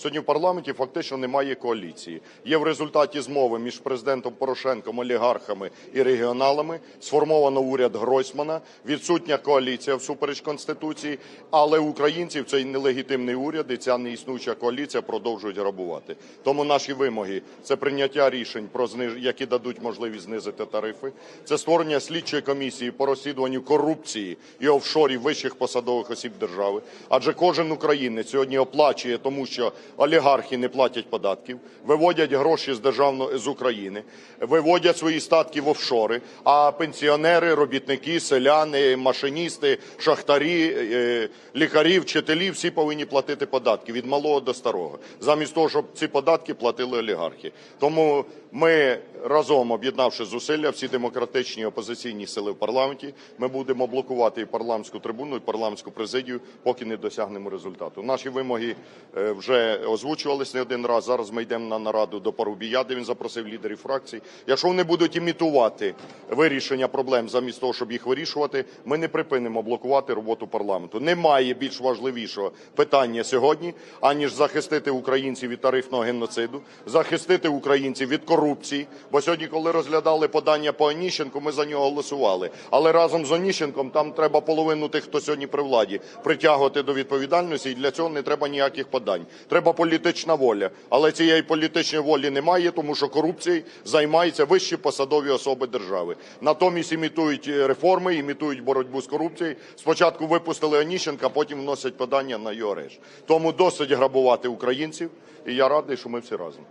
Сьогодні в парламенті фактично немає коаліції. Є в результаті змови між президентом Порошенком, олігархами і регіоналами. Сформовано уряд Гройсмана, відсутня коаліція всупереч конституції. Але українців цей нелегітимний уряд і ця неіснуюча коаліція продовжують грабувати. Тому наші вимоги це прийняття рішень про зниж... які дадуть можливість знизити тарифи. Це створення слідчої комісії по розслідуванню корупції і офшорів вищих посадових осіб держави. Адже кожен українець сьогодні оплачує, тому що олігархи не платять податків, виводять гроші з державного з України, виводять свої статки в офшори. А пенсіонери, робітники, селяни, машиністи, шахтарі, е, лікарі, вчителі всі повинні платити податки від малого до старого, замість того, щоб ці податки платили олігархи. Тому ми разом об'єднавши зусилля, всі демократичні опозиційні сили в парламенті, ми будемо блокувати і парламентську трибуну, і парламентську президію, поки не досягнемо результату. Наші вимоги е, вже озвучувались не один раз. Зараз ми йдемо на нараду до Парубія, де він запросив лідерів фракцій. Якщо вони будуть імітувати вирішення проблем замість того, щоб їх вирішувати, ми не припинимо блокувати роботу парламенту. Немає більш важливішого питання сьогодні, аніж захистити українців від тарифного геноциду, захистити українців від корупції. Бо сьогодні, коли розглядали подання по Оніщенку, ми за нього голосували. Але разом з Оніщенком там треба половину тих, хто сьогодні при владі, притягувати до відповідальності. І для цього не треба ніяких подань. Треба політична воля. Але цієї політичної волі немає, тому що корупцією займаються вищі посадові особи держави. Натомість імітують е, реформи, імітують боротьбу з корупцією. Спочатку випустили Оніщенка, потім вносять подання на його арешт. Тому досить грабувати українців. І я радий, що ми всі разом.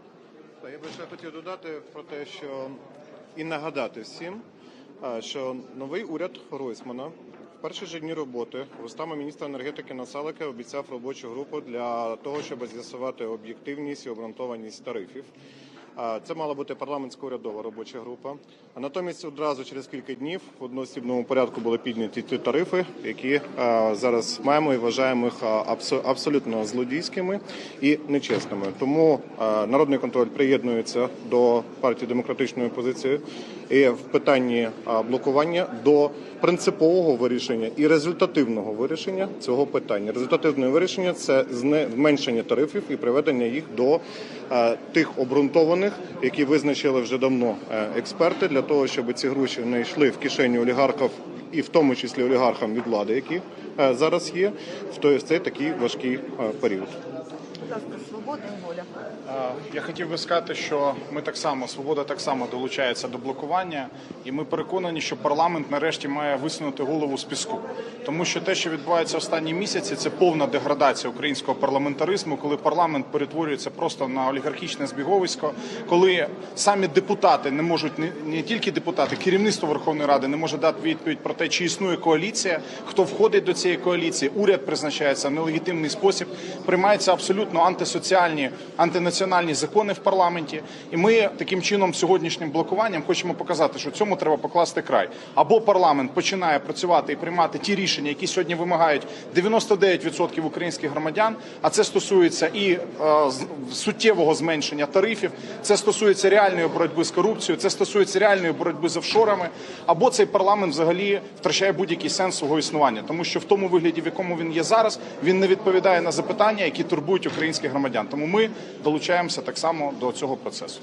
Я би ще хотів додати про те, що і нагадати всім, що новий уряд Гройсмана перші ж дні роботи устами міністра енергетики Насалика обіцяв робочу групу для того, щоб з'ясувати об'єктивність і обґрунтованість тарифів. Це мала бути парламентська урядова робоча група. А натомість одразу через кілька днів в одноосібному порядку були підняті ті тарифи, які зараз маємо і вважаємо їх абсолютно злодійськими і нечесними. Тому народний контроль приєднується до партії демократичної опозиції і в питанні блокування до принципового вирішення і результативного вирішення цього питання. Результативне вирішення це зменшення тарифів і приведення їх до тих обґрунтованих, які визначили вже давно е, експерти, для того, щоб ці гроші не йшли в кишені олігархів, і в тому числі олігархам від влади, які е, зараз є, в той цей такий важкий е, період. Свобода і воля. Я хотів би сказати, що ми так само, свобода так само долучається до блокування, і ми переконані, що парламент нарешті має висунути голову з піску. Тому що те, що відбувається останні місяці, це повна деградація українського парламентаризму, коли парламент перетворюється просто на олігархічне збіговисько, коли самі депутати не можуть не, не тільки депутати, керівництво Верховної Ради не може дати відповідь про те, чи існує коаліція, хто входить до цієї коаліції. Уряд призначається в нелегітимний спосіб, приймаються абсолютно антисоціальні, антинаціональні закони в парламенті. І ми таким чином сьогоднішнім блокуванням хочемо показати, що цьому треба покласти край. Або парламент починає працювати і приймати ті рішення, які сьогодні вимагають 99% українських громадян. А це стосується і е, суттєвого зменшення тарифів, це стосується реальної боротьби з корупцією, це стосується реальної боротьби з офшорами. Або цей парламент взагалі втрачає будь-який сенс свого існування, тому що в тому вигляді, в якому він є зараз, він не відповідає на запитання, які турбують українських громадян. Тому ми долучаємося так само до цього процесу.